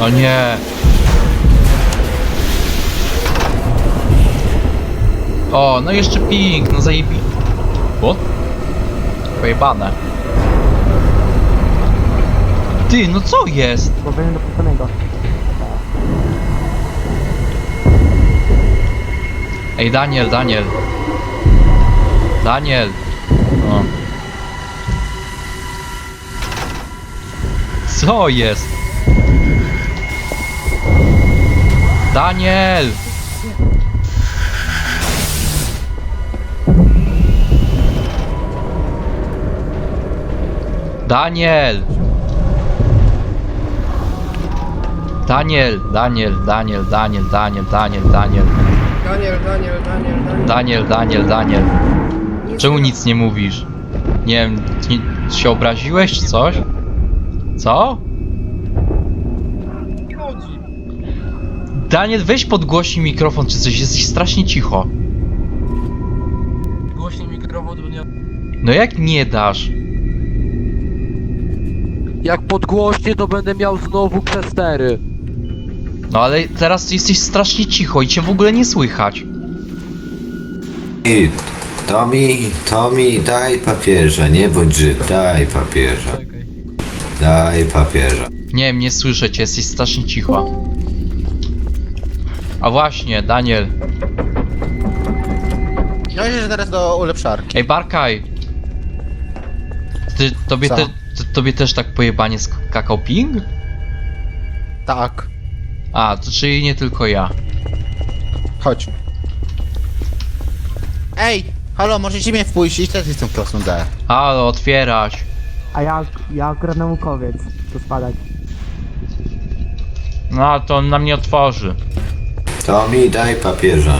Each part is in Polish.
O nie. O, no jeszcze ping, no zajebi... What? Pojebane. Ty, no co jest? Będę do puszczonego. Ej, Daniel, Daniel. Daniel. O. Co jest? Daniel! Daniel! Daniel, Daniel, Daniel, Daniel, Daniel, Daniel, Daniel. Daniel, Daniel, Daniel, Daniel. Daniel, Daniel, Daniel. Czemu nic nie mówisz? Nie wiem, nie, się obraziłeś czy coś? Co? Nie chodzi. Daniel, weź podgłośnij mikrofon czy coś, jesteś strasznie cicho. Głośniej mikrofon, bo nie... No jak nie dasz? Jak podgłośnie, to będę miał znowu przestery. No ale teraz jesteś strasznie cicho i cię w ogóle nie słychać. I Tomi, Tomi, daj papieża, nie bądź Żyd, daj papieża, daj papieża. Nie wiem, nie słyszę cię, jesteś strasznie cicho. A właśnie, Daniel. Ja się teraz do ulepszarki. Ej, Barkaj! Ty, tobie, Co? te, ty, tobie też tak pojebanie skakał ping? Tak. A, to czyli nie tylko ja. Chodź. Ej! Halo, możecie mnie wpuścić? Też jestem klasą D. Halo, otwierać. A ja, ja akurat naukowiec. Tu spadać. No, a to on nam nie otworzy. Tomi, daj papieża.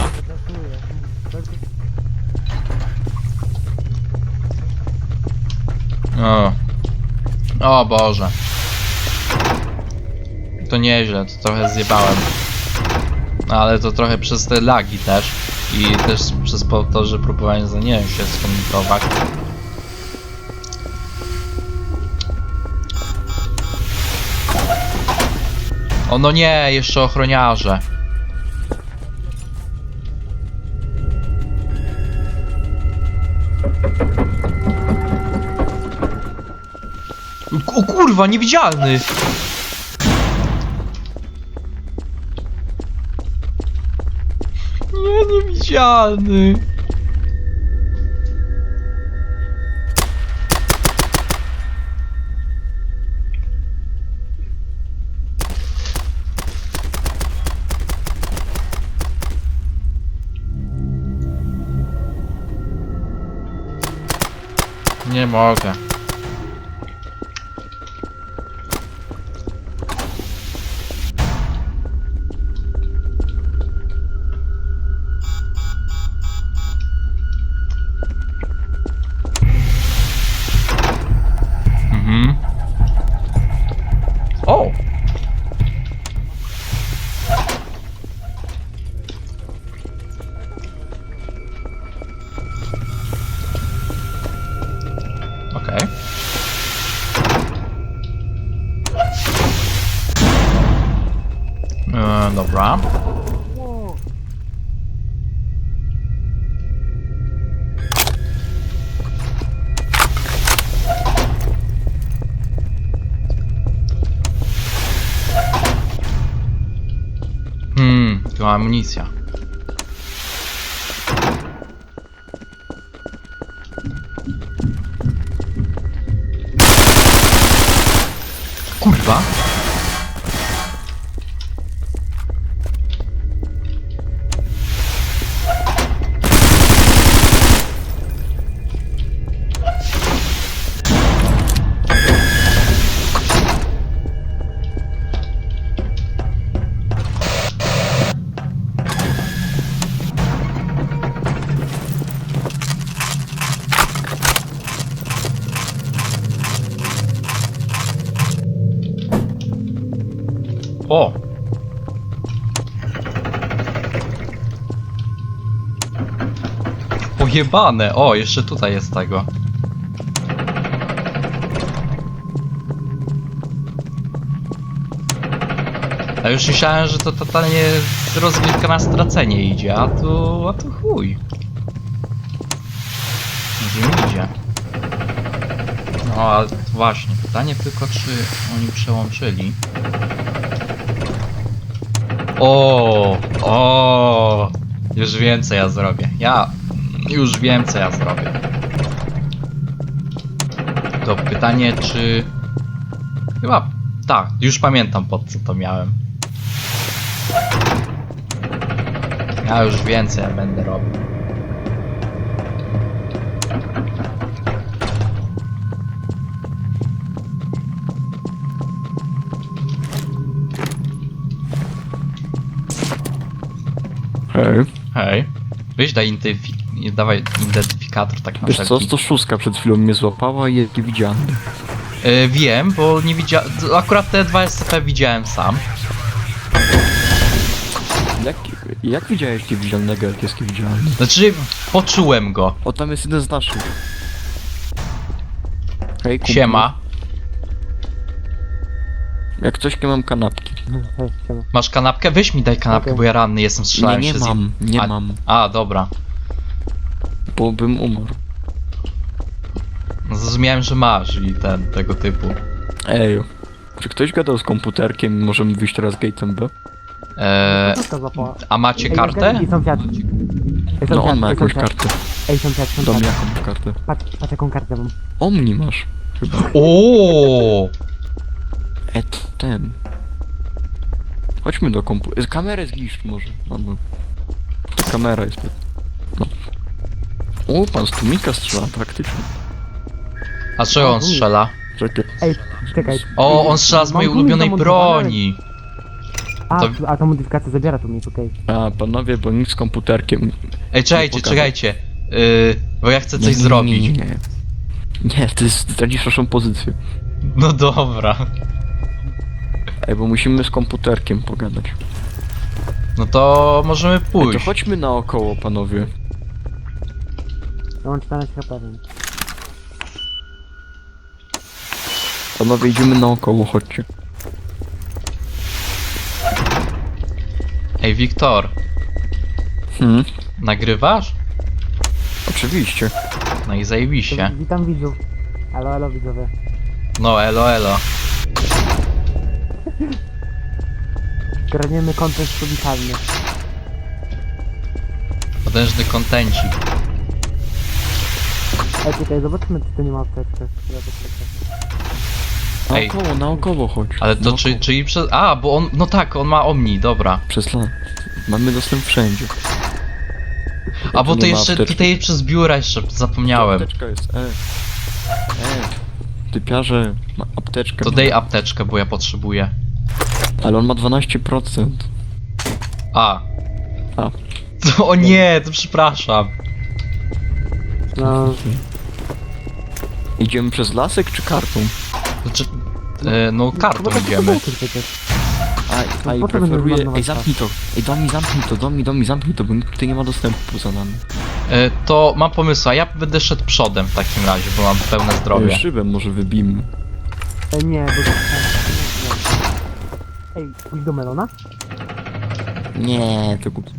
O. O Boże. To nieźle, to trochę zjebałem. Ale to trochę przez te lagi też. I też przez to, że próbowałem z nie wiem się skomunikować. O no nie, jeszcze ochroniarze. O kurwa, niewidzialny! Nie, niewidzialny! Nie Amunicja. Kurwa. O! Pojebane! O, jeszcze tutaj jest tego. A już myślałem, że to totalnie rozgrywka na stracenie idzie, a tu, a tu chuj. Idzie, idzie. No ale właśnie, pytanie tylko czy oni przełączyli. O, o, już wiem co ja zrobię. Ja już wiem co ja zrobię. To pytanie czy... Chyba tak, już pamiętam pod co to miałem. Ja już więcej będę robił. Hej. Weź daj identyfi- dawaj identyfikator tak na wiesz co, wszelki. 106 przed chwilą mnie złapała i jak widziałem. Y, wiem, bo nie widziałem. Akurat te dwa SCP widziałem sam. Jak, jak widziałeś niewidzialnego, jak jest niewidzialny? Znaczy, poczułem go. O, tam jest jeden z naszych. Hej, kumplu. Siema. Jak coś, nie mam kanapki. Masz kanapkę? Weź mi daj kanapkę, Okej. bo ja ranny jestem, Nie, strzelałem nie się z mam, nie A- mam, A, dobra. bo bym umarł. No, Zrozumiałem, że masz i ten, tego typu. Ej, czy ktoś gadał z komputerkiem i możemy wyjść teraz gate'em B? Eee, a macie kartę? Ej, sąsiad. Ej, No on ma ej, jakąś sąsiad. kartę. Ej, sąsiad, Dom sąsiad. jakąś kartę. Patrz, patrz jaką kartę mam. Omni masz. Chyba. O, E, ten. Chodźmy do kompu... e, Kamerę zniszcz może. No. To kamera jest. No. O, pan z tłumika strzela praktycznie. A czego on strzela? Czekaj. Ej, czekaj. O, on strzela z Mam mojej tłumik ulubionej broni. A, to- tu- a ta modyfikacja zabiera tu mnie, okej. A, panowie, bo nic z komputerkiem. Ej, czekajcie, pokażę. czekajcie. Yy, bo ja chcę coś zrobić. Nie, nie, nie. nie, to jest tracisz naszą pozycję. No dobra. Ej, bo musimy z komputerkiem pogadać. No to możemy Ej, to pójść. chodźmy naokoło, panowie. Ja mam 14 HP, więc. Panowie, idziemy naokoło, chodźcie. Ej, Wiktor, Hmm, nagrywasz? oczywiście. No i zajebiście. Witam widzów. Alo, alo widzowie. No, elo, elo. Kradniemy kontent publiczny. Potężny kontencik. Ej, czekaj, zobaczmy czy to nie ma apteczkę. Ej. Naokoło, naokoło chodź. Ale to czy, czyli przez... A, bo on... No tak, on ma Omni, dobra. Przez las. Mamy dostęp wszędzie. A bo to jeszcze apteczki. tutaj przez biura jeszcze zapomniałem. Apteczka jest, e. E. Typiarze, ma apteczkę. To daj apteczkę, bo ja potrzebuję. Ale on ma 12%. A. A. To, o nie, to przepraszam. No, Idziemy przez lasek czy kartą? Znaczy, e, no kartą chyba tak idziemy. to było przecież. A, a i po co będę preferuję... Ej, zamknij to. Ej, Domi, zamknij to, Domi, Domi, zamknij to, bo nikt tutaj nie ma dostępu poza nami. E, to mam pomysł, a ja będę szedł przodem w takim razie, bo mam pełne zdrowie. Ej, Szybę może wybijmy. Ej, nie, bo... Ej, pójdź do Melona? Nie, to głupi.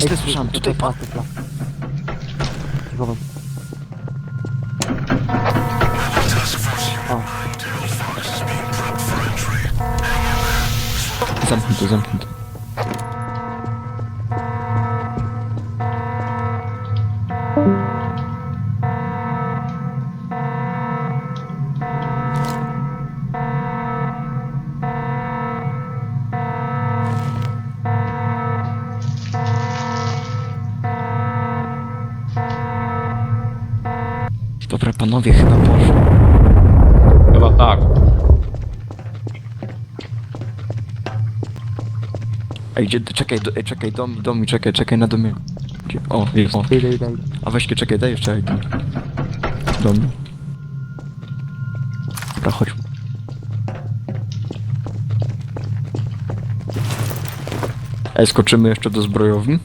Ej, Źle słyszałem, tutaj pas. Cicho wam. O, Zamknij to, zamknij to. Panowie, chyba poszło. Chyba tak. Ej, gdzie, czekaj, do, ej, czekaj, dom, domi, czekaj, czekaj na domie. Gdzie, o, jest, o. idę, idę, idę. A weźcie, czekaj, daj jeszcze ID. Dom. Dobra, chodź. Ej, skoczymy jeszcze do zbrojowni?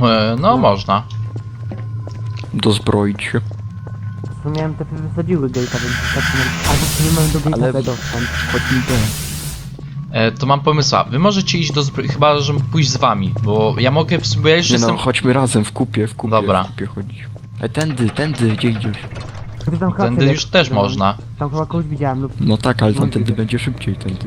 E, no można. Dozbroić się. Prostu miałem te wysadziły gate'a, więc tak nie... Albo w sumie mamy do gate'a Ale- ale... dostęp. Chodź mi D. E, to mam pomysła. Wy możecie iść do zbroi, chyba że pójść z wami, bo ja mogę, w sumie, bo ja już Nie jestem... no, chodźmy razem w kupie, w kupie, Dobra. w kupie chodzić. E, tędy, tędy, gdzie idziesz? Ty tam chyba Tędy tyle- już też no, można. Tam chyba kogoś widziałem lub... No tak, ale No, tamtędy idę. będzie szybciej, tędy.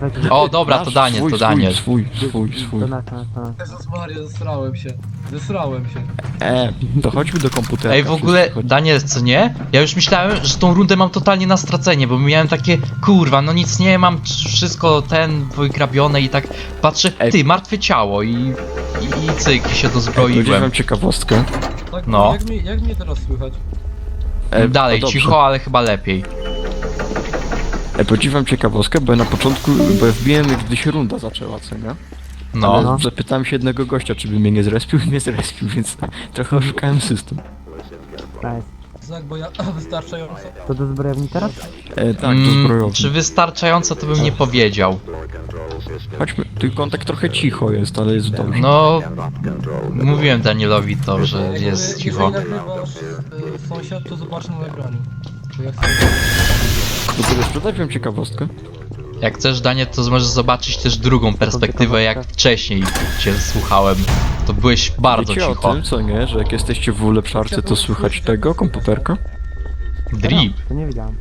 Tak- O, dobra, to Daniel, swój, to Daniel. Swój, swój, swój. To nasz, nasz. Jezus Maria, zesrałem się. Zesrałem się. E, to chodźmy do komputera. Ej, w ogóle. Daniel, co nie? Ja już myślałem, że tą rundę mam totalnie na stracenie, bo miałem takie, kurwa, no nic nie mam, wszystko ten wygrabione i tak patrzę, Ej. ty, martwe ciało i, i, i cyk, się powiedziałem dozbroiłem. ciekawostkę. Tak, No. Jak, mi, jak mnie teraz słychać? E, Dalej, no dobrze. cicho, ale chyba lepiej. E, podziwiam ciekawostkę, bo ja na początku, bo ja wbiłem gdy się runda zaczęła, co nie? No, Ale zapytałem się jednego gościa, czy by mnie nie zrespił i mnie zrespił, więc trochę oszukałem system. Nice. Znak, bo ja wystarczająco. To do zbrojowni teraz? E, tak, do Mm, zbrojowni. czy wystarczająco, to bym nie powiedział. Chodźmy, tylko on tak trochę cicho jest, ale jest dobrze. No, mówiłem Danielowi to, że jest cicho. Jeżeli nagrywasz y, sąsiad, to zobacz na nagraniu. Bo ja chcę... Sprzedać ciekawostkę. Jak chcesz, Daniel, to możesz zobaczyć też drugą perspektywę, jak wcześniej cię słuchałem. To byłeś bardzo Wiecie cicho. o tym, co nie, że jak jesteście w ulepszarce, to słychać tego komputerka? Drip. To nie wiedziałem.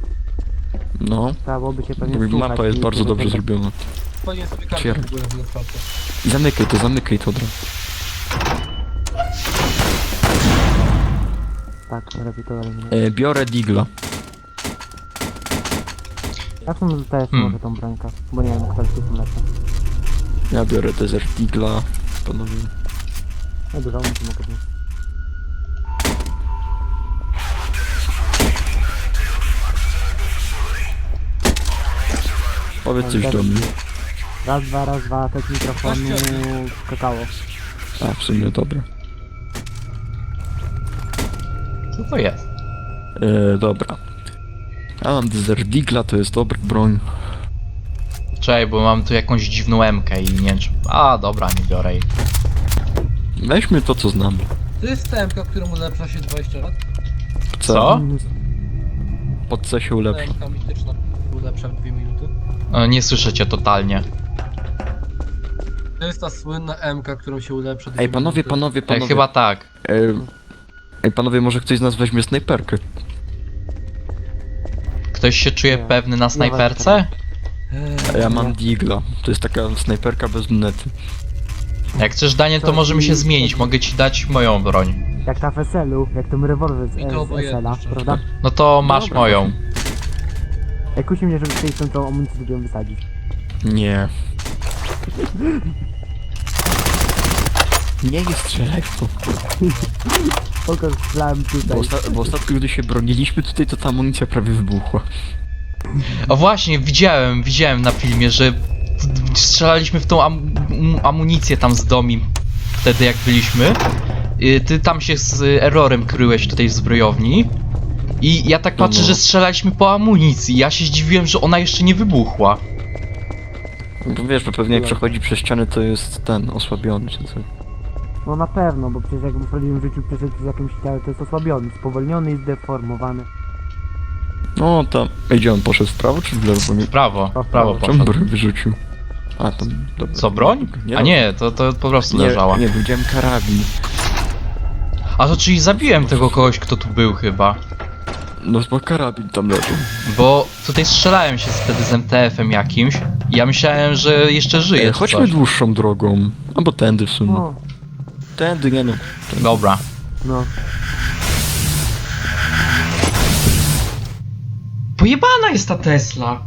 No, się pewnie słuchać mapa jest i- bardzo dobrze zrobiona. Fajnie sobie kartę Otwieram. w ogóle w lepszarce. Zamykaj to, zamykaj to, dra. Tak, to lepiej. E, biorę digla. Jak to zostajesz Hmm. może tą brońkę? Bo nie wiem, kto jest tym lepszy. Ja biorę desert digla. Panowie. Ja dużo, to mogę wziąć. Powiedz coś do mnie. Raz, dwa, raz, dwa, test mikrofonu, kakao. A, w sumie dobra. Co to jest? E, dobra. Ja mam desert digla, to jest dobra broń. Czekaj, bo mam tu jakąś dziwną emkę i nie wiem czy... A, dobra, nie biorę jej. Weźmy to, co znamy. To jest TMK, którą ulepsza się 20 lat. Co? Pod C się ulepsza. TMK mityczna ulepsza w 2 minuty. E, Nie słyszę cię totalnie. To jest ta słynna MK, którą się ulepsza. Ej, panowie, minuty. panowie, E, panowie. chyba tak. E, ej, panowie, może ktoś z nas weźmie snajperkę? Ktoś się czuje Nie. pewny na snajperce? A ja mam digla. To jest taka snajperka bez lunety. Jak chcesz, Daniel, to To możemy się i- zmienić. Mogę ci dać moją broń. Jak ta w SL-u, jak ten rewolwer z, to z obojętnie, SL-a, szczerze. prawda? No to masz Dobra. moją. Ej, kusi mnie, żeby tutaj tą tą amunicję drugią wysadzić. Nie. Nie, nie strzelaj w to. Tylko strzelałem Bo, tutaj. osta- bo ostatnio, gdy się broniliśmy tutaj, to ta amunicja prawie wybuchła. O właśnie, widziałem, widziałem na filmie, że strzelaliśmy w tą am amunicję tam z domi wtedy jak byliśmy. Y, Ty tam się z errorem kryłeś tutaj w zbrojowni. I ja tak No, patrzę, no. że strzelaliśmy po amunicji. Ja się zdziwiłem, że ona jeszcze nie wybuchła. Bo wiesz, bo pewnie jak przechodzi przez ściany, to jest ten, osłabiony czy coś. No na pewno, bo przecież jakby w prawdziwym życiu przeszedł przez jakimś ciele, to jest osłabiony, spowolniony i zdeformowany. No tam. Ej, Gdzie on poszedł w prawo czy w lewo? Bo nie... W prawo, w prawo Czemu poszedł. broń wyrzucił? A tam. Dobra. Co, broń? A nie, to, to po prostu leżała. Nie, nie, widziałem karabin. A to czyli zabiłem tego kogoś, kto tu był chyba. No bo karabin tam leży. Bo tutaj strzelałem się wtedy z MTF-em jakimś. I ja myślałem, że jeszcze żyje. Ej, czy chodźmy coś. dłuższą drogą. Albo tędy w sumie. No, Tędy, nie no. Dobra. no. Pojebana jest ta Tesla.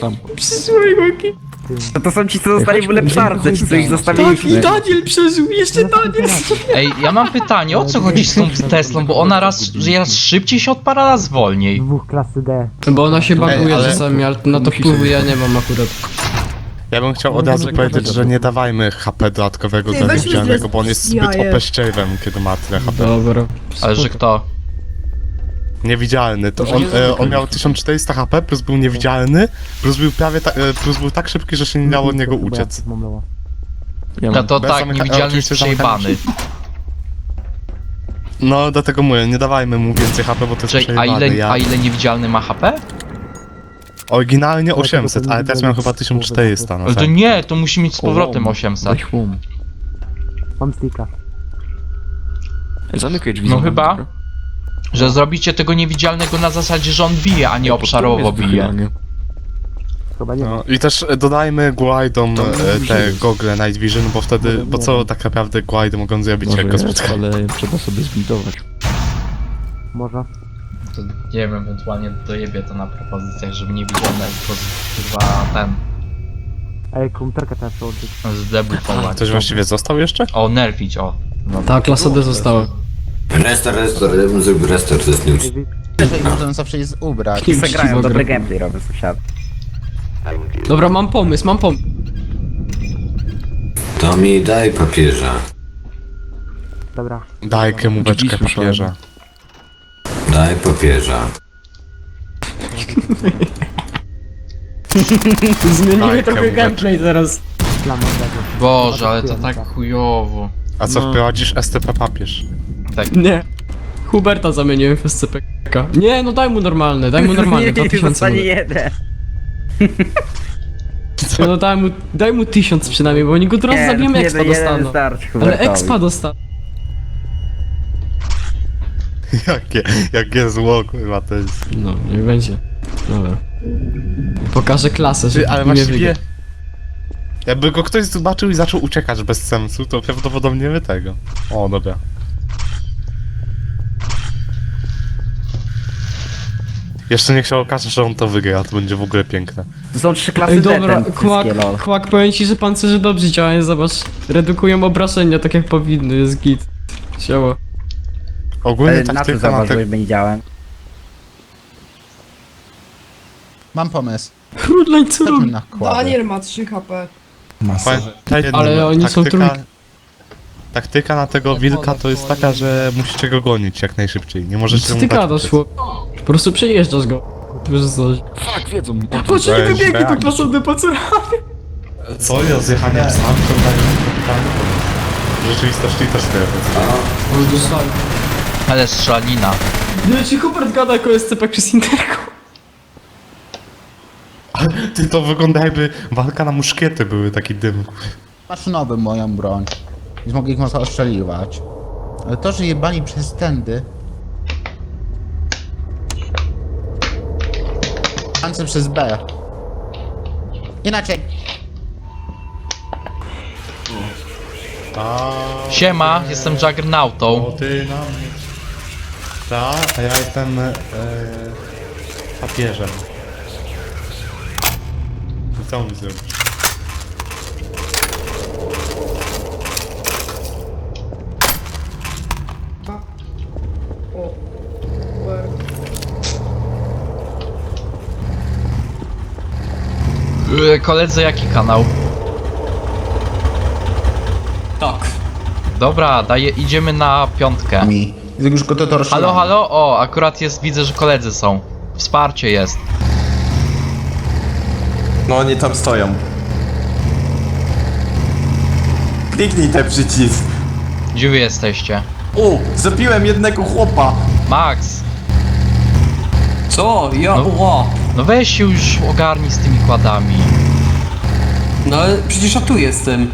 Tam. No to są ci, co zostali w ulepszarce, ci, co ich zostawiliśmy. Daniel przeżył, jeszcze Daniel! Ej, ja mam pytanie, o co chodzi z tą Teslą? Bo ona raz, że raz szybciej się odpala, raz wolniej. Dwóch klasy D. Bo ona się baguje ale- czasami, ale na to wpływu ja nie mam akurat. Ja bym chciał No, od razu tak, powiedzieć, tak. że nie dawajmy HP dodatkowego Ty, weźmy niewidzialnego, bo on jest zbyt jaje. OP kiedy ma tyle HP. Dobra. Ale że kto? Niewidzialny, to on, e, on miał już. 1400 HP, plus był niewidzialny, plus był prawie ta, e, plus był tak szybki, że się nie dało od niego uciec. mam loła. Ja No mam. to Bez tak, zamyka- niewidzialny jest oczywiście przejebany. No, dlatego mówię, nie dawajmy mu więcej HP, bo to jest Czekaj, a ile, ja... a ile niewidzialny ma HP? Oryginalnie Dlatego 800, powinien ale teraz miałem chyba 1400, no Ale to tak. nie, to musi mieć z powrotem O, 800. Weź łom. Mam sticka. Ej, Zamykaj drzwi. No za chyba. Że zrobicie tego niewidzialnego na zasadzie, że on bije, a nie obszarowo bije. wychylanie. Chyba nie. No, I też e, dodajmy glidom To e, te że- gogle Night Vision, bo wtedy, bo co tak naprawdę glidy mogą zrobić, Może jak go jest, spotkają? ale trzeba sobie zbidować. Może. To nie wiem, ewentualnie dojebię to na propozycjach, żeby niewidzialny tylko chyba ten Ej, komputerkę trzeba przełączyć. zdebutować. Ktoś właściwie został jeszcze? O, nerfić, o. No. Tak, klasa D została. Restart, restart, ja bym zrobił restart, to jest news. Możemy zawsze jest ubrać. Kim Zagrają, chciwa dobry gameplay robię sąsiad. Dobra, mam pomysł, mam pomysł. To mi daj papieża. Dobra. Daj kemóweczkę słyszałem. papieża. Daj papieża. Zmienimy trochę mówię. gameplay młodego. Boże, ale to tak chujowo. A co No. wprowadzisz STP papież? Tak. Nie. Huberta zamieniłem w SCP-ka. Nie, no daj mu normalne, daj mu normalne, Nie, 2000 zostanie jeden. No daj mu, daj mu 1000 przynajmniej, bo oni go teraz Nie, zabijemy jeden- expa jeden dostaną. starczy Ale Hubertowi. expa dostaną. Jakie, jakie zło, kurwa, to jest... No, niech będzie. Dobra. Pokażę klasę, że Ty, ale mnie właściwie... wygra. Jakby go ktoś zobaczył i zaczął uciekać bez sensu, to prawdopodobnie my tego. O, dobra. Jeszcze niech się okaże, że on to wygra, to będzie w ogóle piękne. To są trzy klasy Ej, dobra, ten kłak, wszystkie, lol. kłak, powiem ci, że pancerze dobrze działają, zobacz. Redukują obrażenia tak jak powinny, jest git. Siała. Ogólnie Ale na co taktyka na zauważyłeś, te... że będzie działałem? Mam pomysł. Rudleń, co Chodźmy robi? na. Daniel ma 3 HP. Pamiętajcie jedno, Ale oni są trójką. Taktyka na tego wilka to jest taka, że musicie go gonić jak najszybciej. Nie możecie Co mu ty dać gadasz, uciec. chłop? Po prostu przejeżdżasz go. Wiesz coś. Fuck, wiedzą. Patrz, jak Weź, wybiegnie tak. to klasą po co Co ja z jechaniem sam to daję W rzeczywistości też nie Ale strzelanina. Nie, ci Hubert gada jako SCP przez interkom. Ty to wygląda jakby walka na muszkiety były, taki dym. Maszynowy moją broń. Więc mogę ich mocno ostrzeliwać. Ale to, że jebani przez tędy... Pancer przez B. Inaczej. A, Siema, jestem Juggernautą. o ty na mnie. Ta, a ja jestem e, papieżem. Co mi zrobisz? O. Super. Koledzy, jaki kanał? Tak. Dobra, daje, idziemy na piątkę. Mi. Już go to to Halo, halo? O, akurat jest, widzę, że koledzy są. Wsparcie jest. No oni tam stoją. Kliknij ten przycisk. Gdzie wy jesteście? O, zabiłem jednego chłopa. Max! Co? Ja, No. ła. No weź się już ogarnij z tymi kładami. No ale przecież ja tu jestem.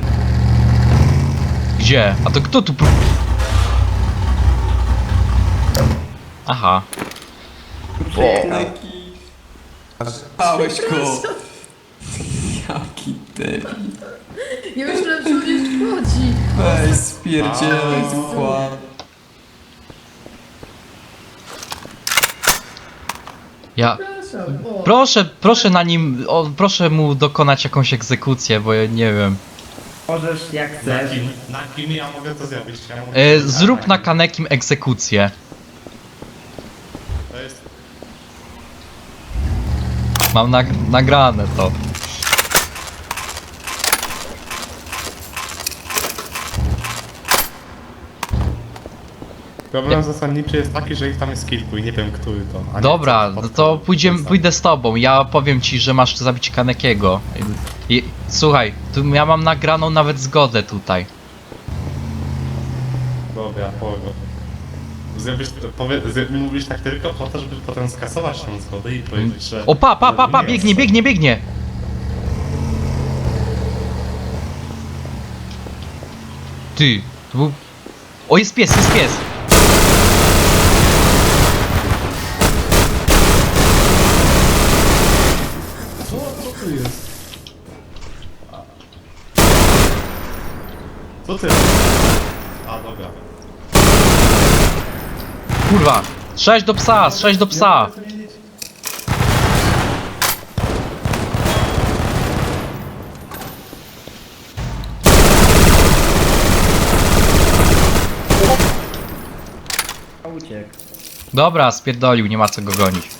Gdzie? A to kto tu pró- Aha. Pałeś go. Jaki ty. Nie myślałem, że on jeszcze wchodzi. Weź spierdzielaj ducha. Ja... Przepraszam. O. Proszę, proszę na nim, o, proszę mu dokonać jakąś egzekucję, bo ja nie wiem. Możesz jak chcesz. Na kim ja mogę to zrobić? Ja mogę... E, zrób na Kanekim egzekucję. To jest... Mam nag nagrane to. Problem zasadniczy jest taki, że ich tam jest kilku i nie wiem, który to. A nie Dobra, co no to pójdziemy, pójdę z tobą. Ja powiem ci, że masz zabić Kanekiego. I, słuchaj, tu ja mam nagraną nawet zgodę tutaj. Dobra, pogo. Zrobisz, powie, mówisz tak tylko po to, żeby potem skasować tę zgodę i powiedzieć, że... O, pa, pa, pa, nie biegnie, biegnie, biegnie! Ty, to był... O, jest pies, jest pies! Co, co tu jest? Co ty? A, dobra. Kurwa! Strzelać do psa, strzelać do psa! Uciekł. Dobra, spierdolił, nie ma co go gonić.